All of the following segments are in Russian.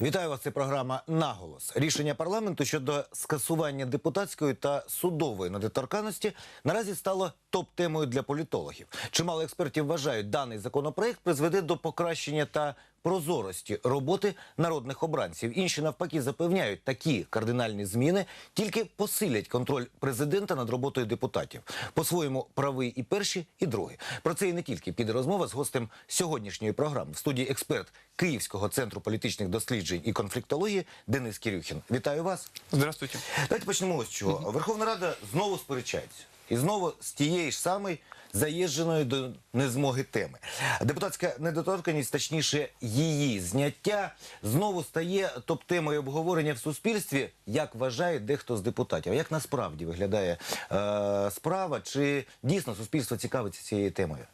Вітаю вас. Це програма Наголос. Рішення парламенту щодо скасування депутатської та судової недоторканності наразі стало топ-темою для політологів. Чимало експертів вважають, даний законопроект призведе до покращення та прозорості роботи народних обранців. Інші навпаки запевняють, такі кардинальні зміни тільки посилять контроль президента над роботою депутатів. По-своєму правий і перші, і другі. Про це і не тільки піде розмова з гостем сьогоднішньої програми. В студії експерт Київського центру політичних досліджень і конфліктології Денис Кирюхін. Вітаю вас. Здравствуйте. Давайте почнемо з чого. Верховна Рада знову сперечається. І знову з тієї ж самої заїждженої до незмоги теми. Депутатська недоторканність, точніше, її зняття, знову стає топ-темою обговорення в суспільстві, як вважає дехто з депутатів. Як насправді виглядає е, справа? Чи дійсно суспільство цікавиться цією темою?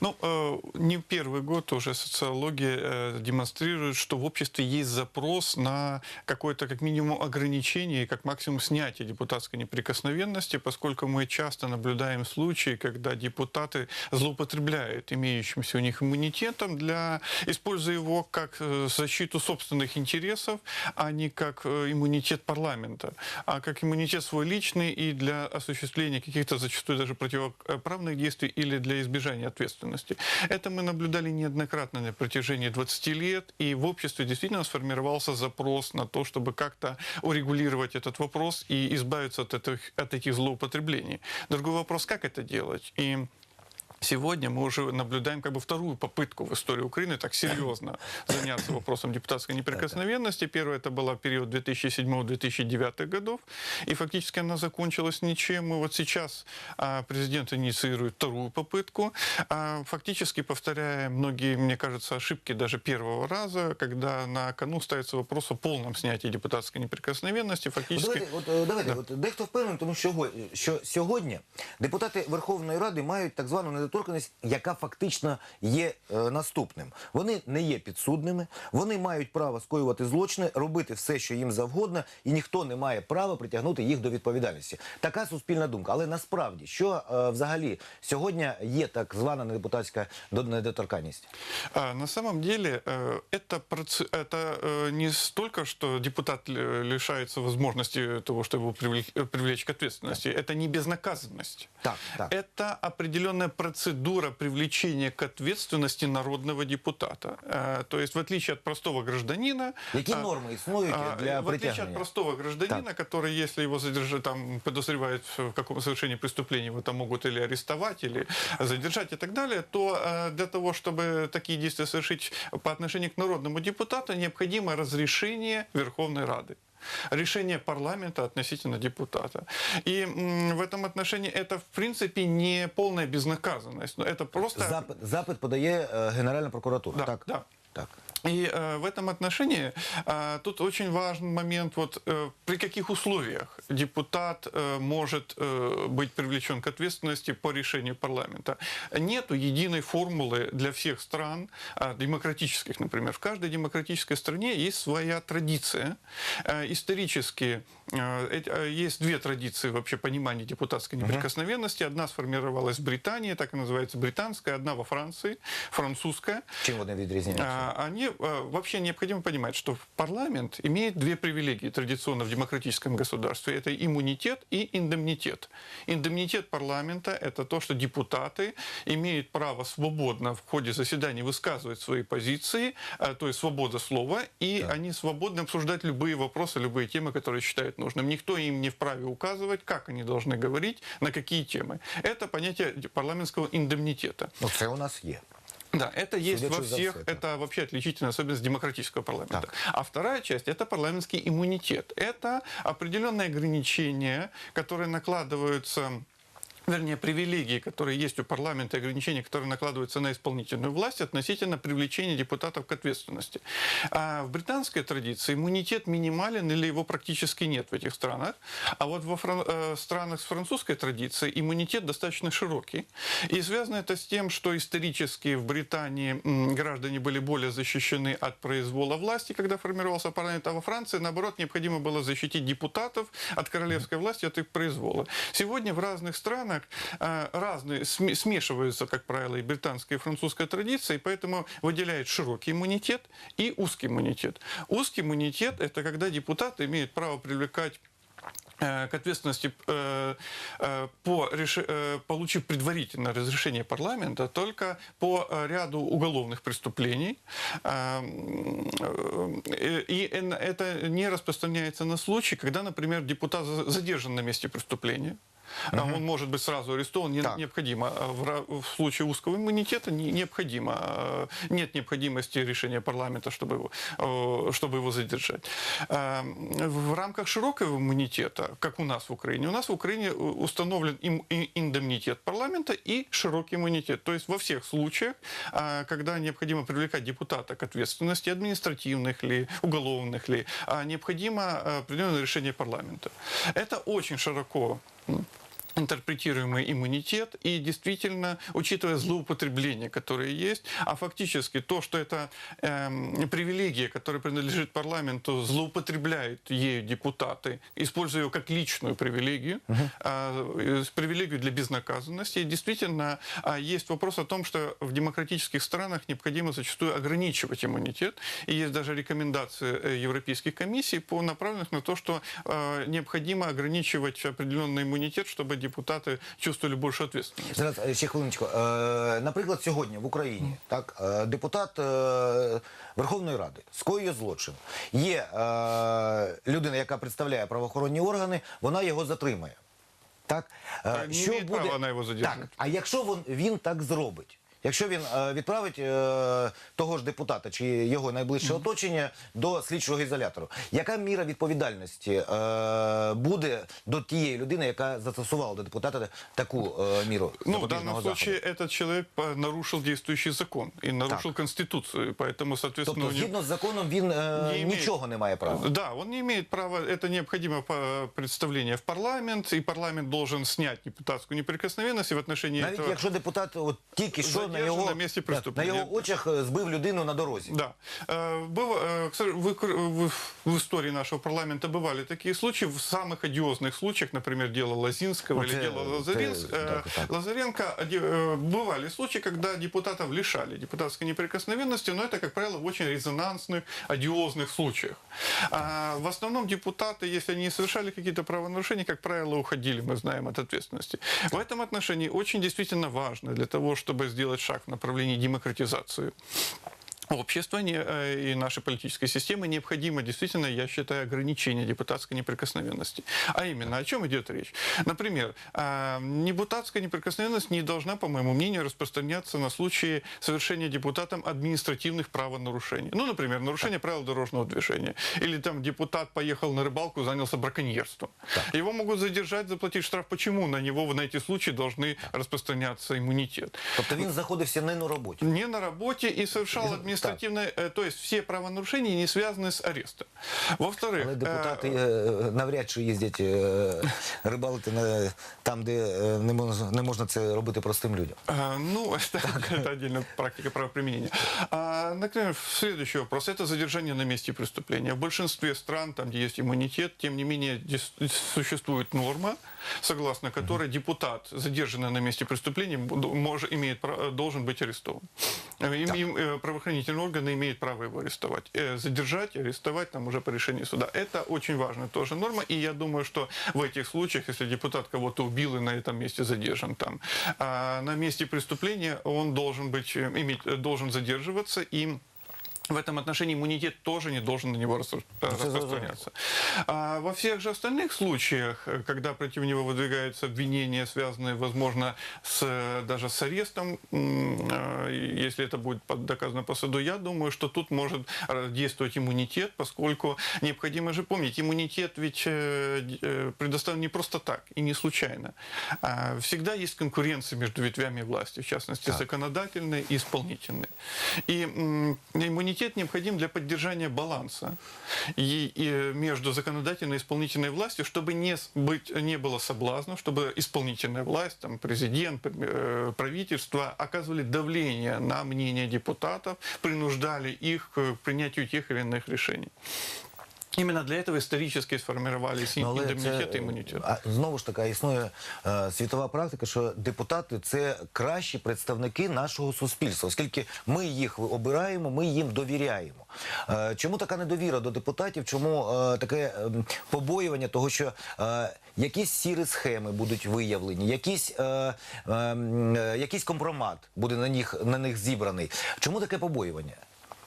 Ну, э, не первый год уже социология э, демонстрирует, что в обществе есть запрос на какое-то, как минимум, ограничение и как максимум снятие депутатской неприкосновенности, поскольку мы часто наблюдаем случаи, когда депутаты злоупотребляют имеющимся у них иммунитетом, для, используя его как э, защиту собственных интересов, а не как иммунитет парламента, а как иммунитет свой личный и для осуществления каких-то зачастую даже противоправных действий или для избежания ответственности. Это мы наблюдали неоднократно на протяжении 20 лет, и в обществе действительно сформировался запрос на то, чтобы как-то урегулировать этот вопрос и избавиться от, этих, от этих злоупотреблений. Другой вопрос, как это делать? И Сегодня мы уже наблюдаем как бы вторую попытку в истории Украины так серьезно заняться вопросом депутатской неприкосновенности. Первая это была период 2007-2009 годов, и фактически она закончилась ничем. И вот сейчас а, президент инициирует вторую попытку, а, фактически повторяя многие, мне кажется, ошибки даже первого раза, когда на кону ставится вопрос о полном снятии депутатской неприкосновенности. Фактически... Давайте, от, е, давайте, от, дехто впевнений, тому що, го- що сьогодні депутати Верховної Ради мають так звану недоторканність, яка фактично є е, наступним. Вони не є підсудними, вони мають право скоювати злочини, робити все, що їм завгодно, і ніхто не має права притягнути їх до відповідальності. Така суспільна думка. Але насправді, що е, взагалі сьогодні є так звана депутатська до- недоторканність? А, На самом деле э, это, проц- это э, не столько, что депутат ли- лишается возможности того, чтобы его привлечь, э, привлечь к ответственности. Это не безнаказанность. Так, так. Это определенная процедура привлечения к ответственности народного депутата. Э, То есть, в отличие от простого гражданина... Які а, норми існують а, для в отличие от простого гражданина, который, если его задержат, там, подозревают в каком совершении преступления, его там могут или арестовать, или задержать и так далее, то э, для того, чтобы такие действия совершить по отношению к народному депутату, необходимо разрешение Верховной Рады решение парламента относительно депутата. И м, в этом отношении это, в принципе, не полная безнаказанность, но это просто... Запит, запит подає е, Генеральна прокуратура. Да, так? да. так. И э, в этом отношении э, тут очень важный момент, вот э, при каких условиях депутат э, может э, быть привлечен к ответственности по решению парламента. Нету единой формулы для всех стран, э, демократических, например. В каждой демократической стране есть своя традиция. Э, исторически э, э, есть две традиции вообще понимания депутатской неприкосновенности. Одна сформировалась в Британии, так и называется британская, одна во Франции, французская. Чим вони відрізняються? А, Они а, вообще необходимо понимать, что парламент имеет две привилегии традиционно в демократическом государстве. Это иммунитет и индемнитет. Индемнитет парламента – это то, что депутаты имеют право свободно в ходе заседаний высказывать свои позиции, а, то есть свобода слова, и они свободно обсуждать любые вопросы, любые темы, которые считают нужным. Никто им не вправе указывать, как они должны говорить, на какие темы. Это понятие парламентского индемнитета. Ну, це у нас є. Да, это есть Судячи во всех, все, да. это вообще отличительная особенность демократического парламента. Так. А вторая часть – это парламентский иммунитет. Это определенные ограничения, которые накладываются вернее, привилегии, которые есть у парламента, ограничения, которые накладываются на исполнительную власть относительно привлечения депутатов к ответственности. А в британской традиции иммунитет минимален или его практически нет в этих странах. А вот во фран- э, странах с французской традицией иммунитет достаточно широкий. И связано это с тем, что исторически в Британии граждане были более защищены от произвола власти, когда формировался парламент, а во Франции, наоборот, необходимо было защитить депутатов от королевской власти, от их произвола. Сегодня в разных странах странах э, разные, сме- смешиваются, как правило, и британская, и французская традиция, и поэтому выделяет широкий иммунитет и узкий иммунитет. Узкий иммунитет – это когда депутаты имеют право привлекать э, к ответственности э, э, по получив предварительное разрешение парламента только по ряду уголовных преступлений. И это не распространяется на случай, когда, например, депутат за- задержан на месте преступления. А Он может быть сразу арестован, не Так. необходимо. А В, в случае узкого иммунитета не- необходимо. а, Нет необходимости решения парламента, чтобы его, э, чтобы его задержать. А, В рамках широкого иммунитета, как у нас в Украине, у нас в Украине установлен им- индемнитет парламента и широкий иммунитет. То есть во всех случаях, когда необходимо привлекать депутата к ответственности, административных ли, уголовных ли, необходимо определенное решение парламента. Это очень широко Mm. Интерпретируемый иммунитет и действительно, учитывая злоупотребления, которые есть, а фактически то, что это эм, привилегия, которая принадлежит парламенту, злоупотребляют ею депутаты, используя ее как личную привилегию, а, э, привилегию для безнаказанности. И действительно, а, есть вопрос о том, что в демократических странах необходимо зачастую ограничивать иммунитет. И есть даже рекомендации э, европейских комиссий, по направленных на то, что э, необходимо ограничивать определенный иммунитет, чтобы депутаты чувствовали больше ответственности. Зараз е, ще хвилиночку. Е, Наприклад, сьогодні в Україні так е, депутат Верховної Ради скоює злочин. Є людина, яка представляє правоохоронні органи, вона його затримає. Так Е, що буде... права на його задержати. Так, а якщо він, він так зробить? Якщо він е, відправить е, того ж депутата чи його найближче оточення до слідчого ізолятору, яка міра відповідальності е, буде до тієї людини, яка застосувала до депутата таку е, міру Ну, в запобіжного данном заходу? случае этот человек по- нарушил действующий закон и нарушил Конституцию, поэтому, соответственно, Тобто, у него- згідно з законом, він е, Не імеє- нічого не має права. Да, он не имеет права, это необходимо по- представление в парламент, и парламент должен снять депутатскую неприкосновенность, и в отношении Навіть этого... якщо депутат от тільки що на Задержан його, на місці на преступлення. його очах е, збив людину на дорозі. Да. Э, быв- э, к сож- в, в- в истории нашего парламента бывали такие случаи. В самых одиозных случаях, например, дело Лазинского Вот или это- дело это- Лазаринс- да, э, так. Лазаренко, оде- э, бывали случаи, когда депутатов лишали депутатской неприкосновенности, но это, как правило, в очень резонансных, одиозных случаях. А в основном депутаты, если они совершали какие-то правонарушения, как правило, уходили, мы знаем, от ответственности. В этом отношении очень действительно важно для того, чтобы сделать шаг в направлении демократизации общества не- э, и нашей политической системы необходимо действительно, я считаю, ограничение депутатской неприкосновенности. А именно, о чем идет речь? Например, э, депутатская неприкосновенность не должна, по моему мнению, распространяться на случаи совершения депутатом административных правонарушений. Ну, например, нарушение правил дорожного движения. Или там депутат поехал на рыбалку, занялся браконьерством. Его могут задержать, заплатить штраф. Почему на него на эти случаи должны распространяться иммунитет? Тобто він знаходився не на роботі. не на работе и совершал административное, э, то есть все правонарушения не связаны с арестом. Во-вторых, Але э, депутати навряд чи їздять рибалити на там, де не можна, не можна це робити простим людям. А, Ну, это, отдельная практика правоприменения. А, например, следующий вопрос. Это задержание на месте преступления. В большинстве стран, там, где есть иммунитет, тем не менее, существует норма, согласно которой депутат, задержанный на месте преступления, может, имеет, должен быть арестован. Э, Им, им, э, правоохранительные органы имеют право его арестовать. Э, Задержать, арестовать там уже по решению суда. Это очень важная тоже норма. И я думаю, что в этих случаях, если депутат кого-то убил и на этом месте задержан там, а на месте преступления он должен быть, иметь, должен задерживаться и в этом отношении иммунитет тоже не должен на него э, распространяться. А во всех же остальных случаях, э, когда против него выдвигаются обвинения, связанные, возможно, с, даже с арестом, э, если это будет доказано по суду, я думаю, что тут может действовать иммунитет, поскольку необходимо же помнить, иммунитет ведь предоставлен не просто так и не случайно. А Всегда есть конкуренция между ветвями власти, в частности, законодательной и исполнительной. И м, иммунитет необходим для поддержания баланса и, и между законодательной и исполнительной властью, чтобы не, быть, не было соблазнов, чтобы исполнительная власть, там, президент, э, правительство оказывали давление на мнение депутатов, принуждали их к принятию тех или иных решений. Именно для этого исторически сформировались Ну, але индемнитет це, и иммунитет. а, знову ж таки існує е, світова практика, що депутати це кращі представники нашого суспільства, оскільки ми їх обираємо, ми їм довіряємо. Е, чому така недовіра до депутатів? Чому е, таке ем, побоювання того, що е, якісь сірі схеми будуть виявлені, якісь, е, ем, е, якийсь компромат буде на них, на них зібраний? Чому таке побоювання?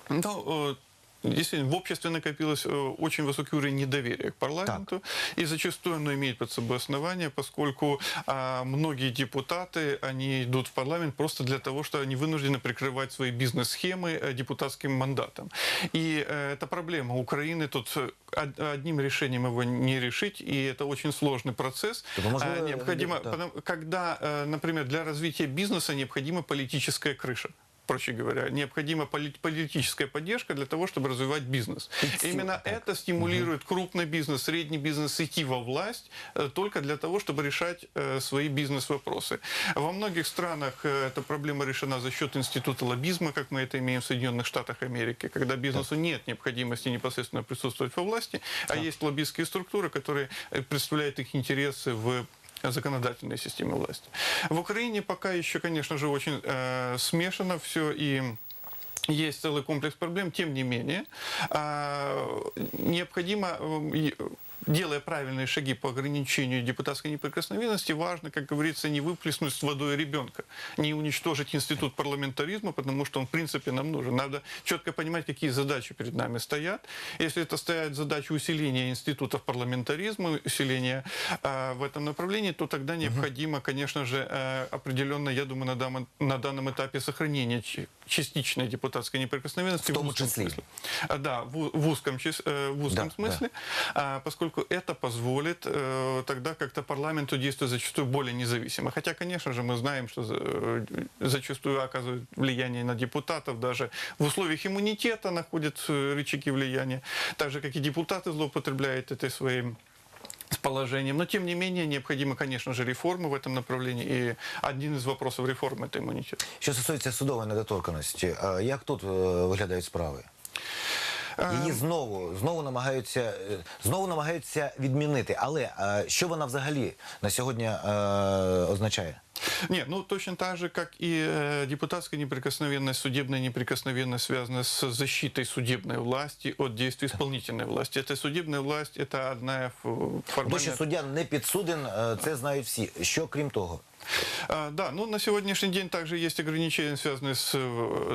Ну, Действительно, в обществе накопилось э, очень высокий уровень недоверия к парламенту, и зачастую оно имеет под собой основания, поскольку а, многие депутаты, они идут в парламент просто для того, что они вынуждены прикрывать свои бизнес-схемы э, депутатским мандатом. И э, это проблема Украины, тут од- одним решением его не решить, и это очень сложный процесс. Так, может, А, необходимо, да. когда, например, для развития бизнеса необходима политическая крыша проще говоря, необходима поли- политическая поддержка для того, чтобы развивать бизнес. Подстил- Именно так. это стимулирует крупный бизнес, средний бизнес идти во власть э, только для того, чтобы решать э, свои бизнес-вопросы. Во многих странах э, эта проблема решена за счет института лоббизма, как мы это имеем в Соединенных Штатах Америки, когда бизнесу нет необходимости непосредственно присутствовать во власти, а есть лоббистские структуры, которые представляют их интересы в законодательной системе власти. В Украине пока еще, конечно же, очень э, смешано все и есть целый комплекс проблем, тем не менее, а, необходимо, э, делая правильные шаги по ограничению депутатской неприкосновенности, важно, как говорится, не выплеснуть с водой ребенка, не уничтожить институт парламентаризма, потому что он, в принципе, нам нужен. Надо четко понимать, какие задачи перед нами стоят. Если это стоят задачи усиления институтов парламентаризма, усиления э, в этом направлении, то тогда необходимо, конечно же, э, определенно, я думаю, на, дам- на данном этапе сохранение частичной депутатской неприкосновенности. В том узком числе. смысле. А, Да, в, в узком, э, в узком Да, смысле, а, поскольку это позволит э, тогда как-то парламенту действовать зачастую более независимо. Хотя, конечно же, мы знаем, что э, зачастую оказывает влияние на депутатов, даже в условиях иммунитета находят рычаги влияния, так же, как и депутаты злоупотребляют этой своей с положением. Но, тем не менее, необходимы, конечно же, реформы в этом направлении. И один из вопросов реформы – это иммунитет. Що стосується судової недоторканості, е, як тут е, виглядають справи? Її знову знову намагаються е, знову намагаються відмінити. Але е, що вона взагалі на сьогодні е, означає? Нет, ну точно так же, как и э, депутатская неприкосновенность, судебная неприкосновенность связана с защитой судебной власти от действий исполнительной власти. Это судебная власть, это одна ф- То, що формальная... суддя не підсуден, е, це знають всі. Що крім того? А, Да, ну на сегодняшний день также есть ограничения, связанные с,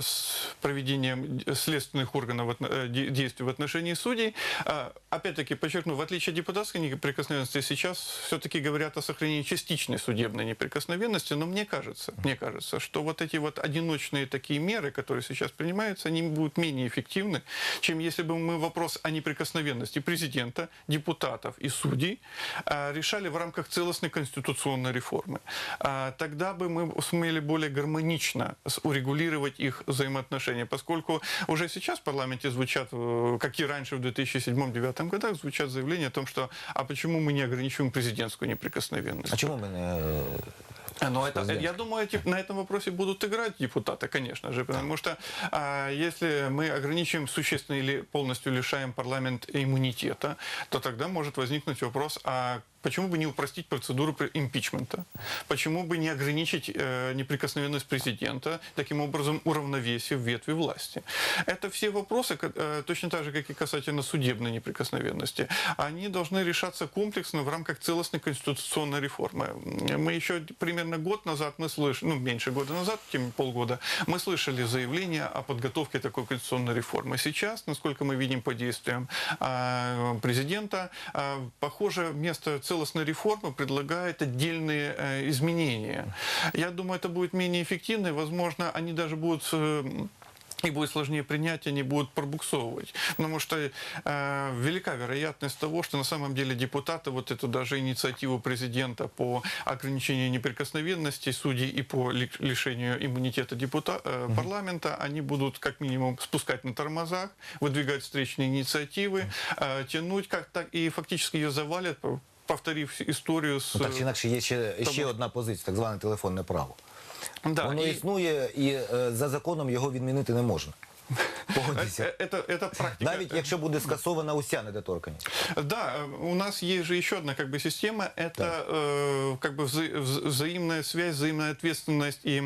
с проведением следственных органов э, де- действий в отношении судей. А, Опять-таки, подчеркну, в отличие от депутатской неприкосновенности, сейчас все-таки говорят о сохранении частичной судебной неприкосновенности, но мне кажется, мне кажется, что вот эти вот одиночные такие меры, которые сейчас принимаются, они будут менее эффективны, чем если бы мы вопрос о неприкосновенности президента, депутатов и судей а, решали в рамках целостной конституционной реформы. А, Тогда бы мы сумели более гармонично урегулировать их взаимоотношения, поскольку уже сейчас в парламенте звучат, э, как и раньше в 2007-2009 годах, звучат заявления о том, что а почему мы не ограничиваем президентскую неприкосновенность? А чому ми не е, А, Ну, это, я думаю, эти- на этом вопросе будут играть депутаты, конечно же, потому что а, если мы ограничиваем существенно или полностью лишаем парламент иммунитета, то тогда может возникнуть вопрос, а почему бы не упростить процедуру импичмента? Почему бы не ограничить э, неприкосновенность президента, таким образом уравновесив ветви власти? Это все вопросы, э, точно так же, как и касательно судебной неприкосновенности, они должны решаться комплексно в рамках целостной конституционной реформы. Мы еще примерно год назад, мы слышали, ну, меньше года назад, тем полгода, мы слышали заявление о подготовке такой конституционной реформы. Сейчас, насколько мы видим по действиям а, президента, а, похоже, вместо целостной реформы предлагает отдельные э, изменения. Я думаю, это будет менее эффективно, и, возможно, они даже будут э, и будет сложнее принять, они будут пробуксовывать. Потому что э, велика вероятность того, что на самом деле депутаты вот эту даже инициативу президента по ограничению неприкосновенности судей и по ли- лишению иммунитета депута- э, парламента, они будут как минимум спускать на тормозах, выдвигать встречные инициативы, э, тянуть как так и фактически ее завалят, повторив историю с... ну, так чи інакше є ще, ще Тому- одна позиція, так зване телефонне право. Да, Воно и- існує і е, за законом його відмінити не можна. Погодьтеся. Э, Это, это практика. Навіть якщо буде скасована уся недоторканність. Да, э, у нас есть же еще одна как бы система, это э, как бы вза- вза- взаимная связь, взаимная ответственность и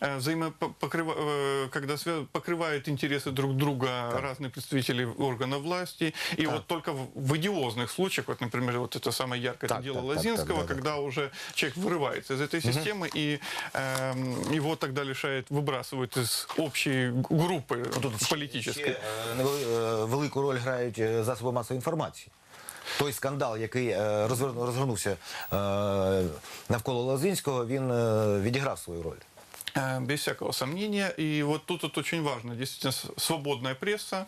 э, взаимопокрыва- э, когда покрывают интересы друг друга разные представители органов власти. И вот только в, в идиозных случаях, вот, например, вот это самое яркое Так, дело так, так, Лазинского, так, да, да. когда уже человек вырывается из этой системы и эм, его тогда лишает, выбрасывают из общей группы политической. Ще, е, е, велику роль грають е, засоби масової інформації. Той скандал, який розгорнувся навколо Лозинського, він відіграв свою роль. Э, Без всякого сомнения. И вот тут вот очень важно, действительно, свободная пресса,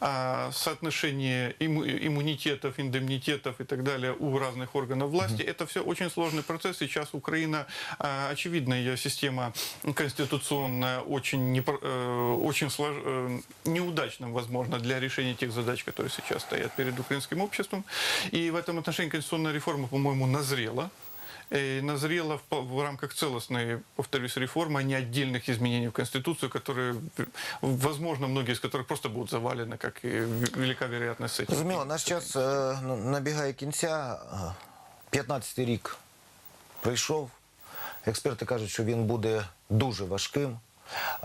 а, соотношение имму- иммунитетов, индемнитетов и так далее у разных органов власти. Это все очень сложный процесс. Сейчас Украина, а, очевидно, ее система конституционная очень, э, очень слож- э, неудачным, возможно, для решения тех задач, которые сейчас стоят перед украинским обществом. И в этом отношении конституционная реформа, по-моему, назрела э, назрела в, по- в рамках целостной, повторюсь, реформы, а не отдельных изменений в Конституцию, которые, э, возможно, многие из которых просто будут завалены, как и в- велика вероятность с этим. Зрозуміло, наш час е, ну, набігає кінця. Е, 15-й рік прийшов. Експерти кажуть, що він буде дуже важким.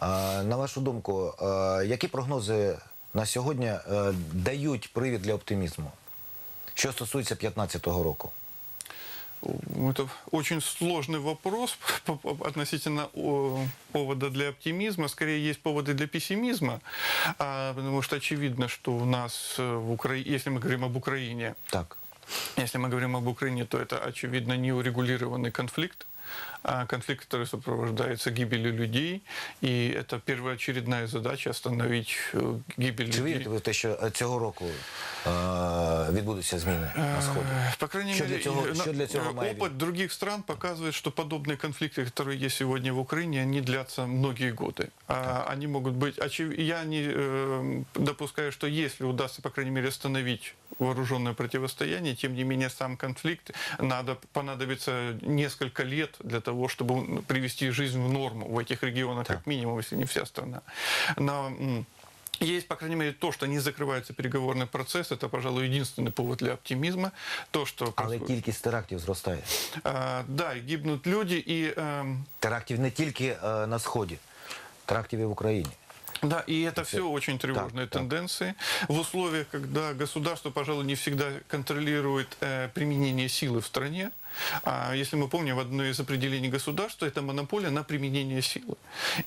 Е, На вашу думку, е, які прогнози на сьогодні е, дають привід для оптимізму? Що стосується 15-го року? Это очень сложный вопрос относительно повода для оптимизма. Скорее, есть поводы для пессимизма, а, потому что очевидно, что у нас э, в Украине, если мы говорим об Украине, Так. Если мы говорим об Украине, то это, очевидно, неурегулированный конфликт, конфликт, который сопровождается гибелью людей, и это первоочередная задача остановить э, гибель Чи людей. вірите ви в те, що е, цього року е, відбудуться зміни на сході? Э, По крайней Что мере, для цього- э, что для цього э, має опыт других стран показывает, что подобные конфликты, которые есть сегодня в Украине, они длятся многие годы. А, Они могут быть... очев- Я не э, допускаю, что если удастся, по крайней мере, остановить вооруженное противостояние, тем не менее сам конфликт надо понадобится несколько лет для того, чтобы привести жизнь в норму в этих регионах, как минимум, если не вся страна. Но, м, есть, по крайней мере, то, что не закрывается переговорный процесс, это, пожалуй, единственный повод для оптимизма. То, что Але происходит- кількість терактів зростає. А, да, и гибнут люди, и эм, Терактів не тільки е, на сході, терактів і в Україні. Да, и это все очень тревожные так. тенденции. В условиях, когда государство, пожалуй, не всегда контролирует э, применение силы в стране, а если мы помним, одно из определений государства – это монополия на применение силы.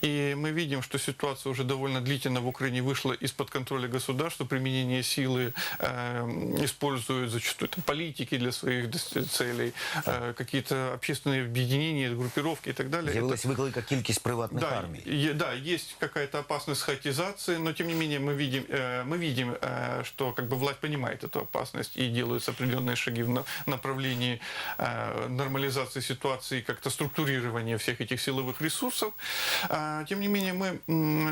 И мы видим, что ситуация уже довольно длительно в Украине вышла из-под контроля государства. Применение силы э, используют зачастую там, политики для своих дос- целей, э, какие-то общественные объединения, группировки и так далее. Это З'явилась велика кількість приватних да, армій. е- да, есть какая-то опасность хаотизации, но тем не менее мы видим, э, мы видим, э, что как бы власть понимает эту опасность и делаются определенные шаги в на- направлении э, нормализации ситуации, как-то структурирования всех этих силовых ресурсов. А, тем не менее, мы,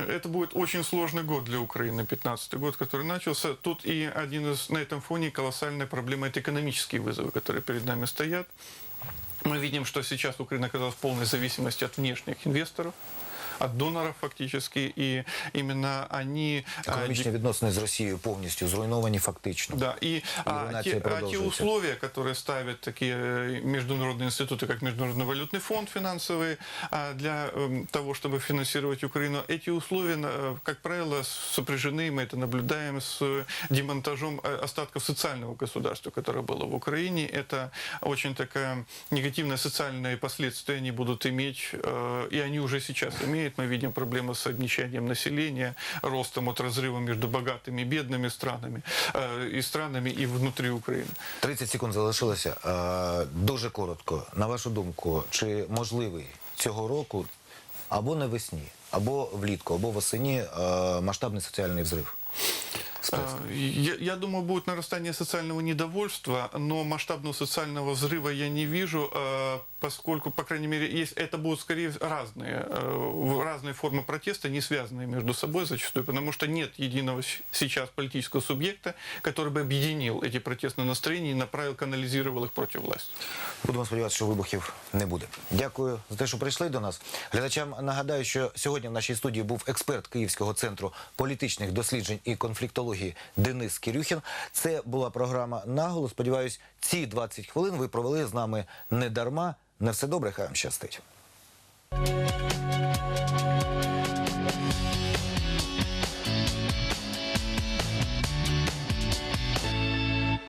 это будет очень сложный год для Украины, 15 год, который начался. Тут и один из, на этом фоне колоссальная проблема – это экономические вызовы, которые перед нами стоят. Мы видим, что сейчас Украина оказалась в полной зависимости от внешних инвесторов, от доноров фактически, и именно они... а, Економічні відносини з Росією повністю зруйновані фактично. Да, и а, руйнация те, а те продолжится. условия, которые ставят такие э, международные институты, как Международный валютный фонд финансовый, а, для эм, того, чтобы финансировать Украину, эти условия, на- э, как правило, сопряжены, мы это наблюдаем, с демонтажом э, остатков социального государства, которое было в Украине. Это очень такая негативное социальные последствия они будут иметь, э, и они уже сейчас имеют. Мы видим проблемы с обнищанием населения, ростом от разрыва между богатыми и бедными странами, э, и странами, и внутри Украины. 30 секунд залишилося. Е, Дуже коротко. На вашу думку, чи можливий цього року або навесні, або влітку, або восені е, масштабний соціальний взрив? сплеск? А, Я, я думаю, будет нарастание социального недовольства, но масштабного социального взрыва я не вижу, э, поскольку, по крайней мере, есть, это будут скорее разные, э, разные формы протеста, не связанные между собой зачастую, потому что нет единого с- сейчас политического субъекта, который бы объединил эти протестные настроения и направил, канализировал их против власти. Будемо сподіватися, що вибухів не буде. Дякую за те, що прийшли до нас. Глядачам нагадаю, що сьогодні в нашій студії був експерт Київського центру політичних досліджень і конфліктології Денис Кирюхін. Це була програма наголос. Сподіваюсь, ці 20 хвилин ви провели з нами не дарма. Не все добре, хай вам щастить.